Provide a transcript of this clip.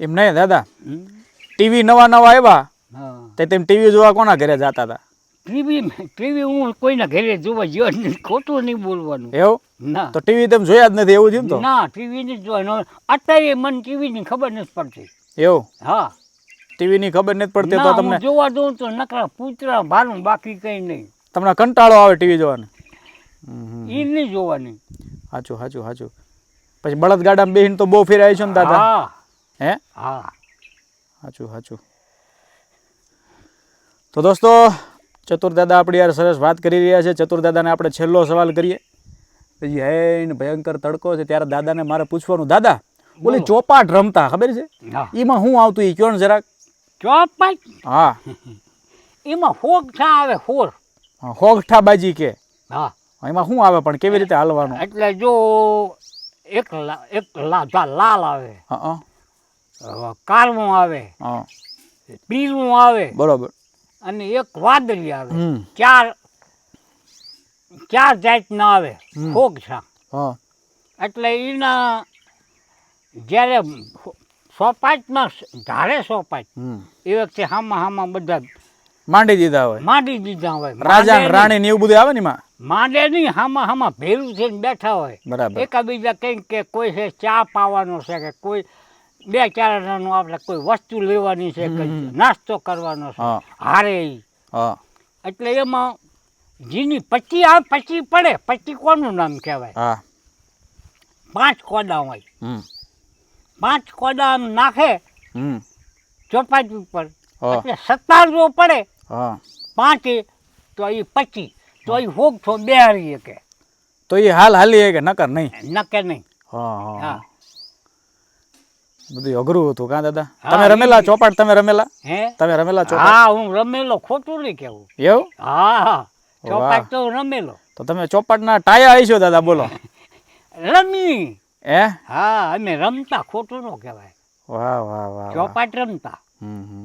એમ નહીં દાદા. ટીવી નવા નવા આવ્યા. તે તેમ ટીવી જોવા કોના ઘરે જતા હતા? ટીવી ટીવી હું કોઈના ઘરે જોવા ગયો નથી ખોટું નહીં બોલવાનું. એવું? ના. તો ટીવી તેમ જોયા જ નથી એવું છે તો? ના ટીવી નહીં જોવાનું અત્યારે મને ટીવીની ખબર નથી પડતી. એવું? હા. ટીવીની ખબર નથી પડતી તો તમને જોવા દઉં તો નકરા પૂતરા ભારું બાકી કઈ નહીં. તમને કંટાળો આવે ટીવી જોવાનો. એ નહીં જોવાની. સાચું સાચું સાચું. પછી બળદગાડામાં બેહીને તો બહુ ફેરાય છે ને દાદા? હા. હે? હા. સાચું સાચું તો દોસ્તો ચતુરદાદા આપણી યાર સરસ વાત કરી રહ્યા છે. ચતુરદાદાને આપણે છેલ્લો સવાલ કરીએ. પછી હે ને ભયંકર તડકો છે ત્યારે દાદાને મારે પૂછવાનું. દાદા ઓલી ચોપાટ રમતા ખબર છે? હા. એમાં શું આવતું એ કયો ને જરાક? ચોપાટ? હા. એમાં થા આવે ફોર હા, હોગઠા બાજી કે. હા. એમાં શું આવે પણ કેવી રીતે હાલવાનું? એટલે જો એક એક લા લાલ આવે. હા. હા, આવે હા. આવે બરોબર. અને એક વાદળી આવે. ચાર ચાર જાતના આવે. ફોગ થા એટલે એના જ્યારે સોપાટમાં ધારે સોપાટ એ વખતે હામાં હામાં બધા માંડી દીધા હોય. માંડી દીધા હોય. રાજા રાણી ને એવું બધું આવે ને માં માંડે નહીં હામાં હામાં ભેરું થઈને બેઠા હોય. બરાબર. એકાબીજા કંઈક કે કોઈ છે ચા પાવાનો છે કે કોઈ બે ચારનું આપણે કોઈ વસ્તુ લેવાની છે નાસ્તો કરવાનો છે. હારે એટલે એમાં જીની પચી આવે પચી પડે. પચી કોનું નામ કહેવાય? પાંચ કોડા હોય. પાંચ કોડા આમ નાખે ચોપાટી ઉપર. એટલે સત્તાર જો પડે પાંચે તો એ પચી. તો એ હોગ છો બેહારી કે તો એ હાલ હાલી કે નકર નહીં? નકે નહીં. હા. બધું અઘરું હતું કા દાદા? તમે રમેલા ચોપાટ તમે રમેલા? હે? તમે રમેલા ચોપાટ હા હું રમેલો ખોટું નહીં કેવું એવું? હા ચોપાટ તો રમેલો. તો તમે ચોપાટના ટાયા આવીશો દાદા બોલો. રમી. હે? હા અમે રમતા ખોટું નો કહેવાય. વાહ વાહ વાહ ચોપાટ રમતા. હમ.